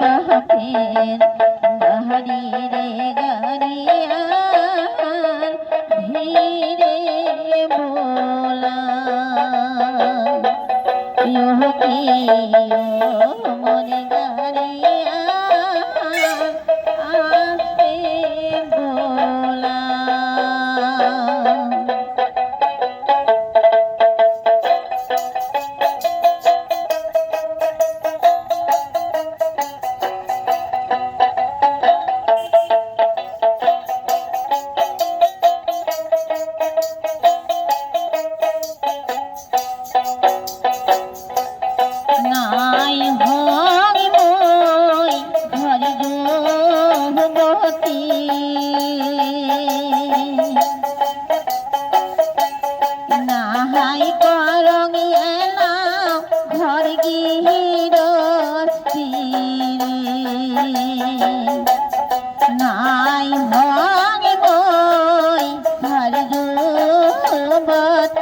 বাপের বাহারি রে গারিয়া ধীরে বোলা মনে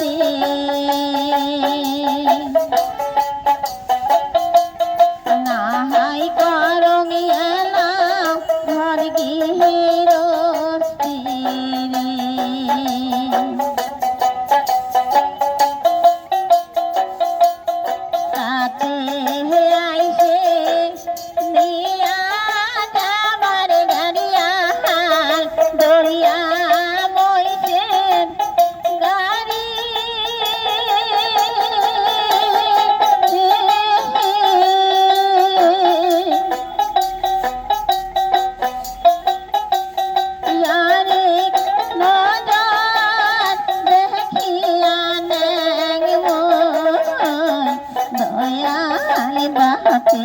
你。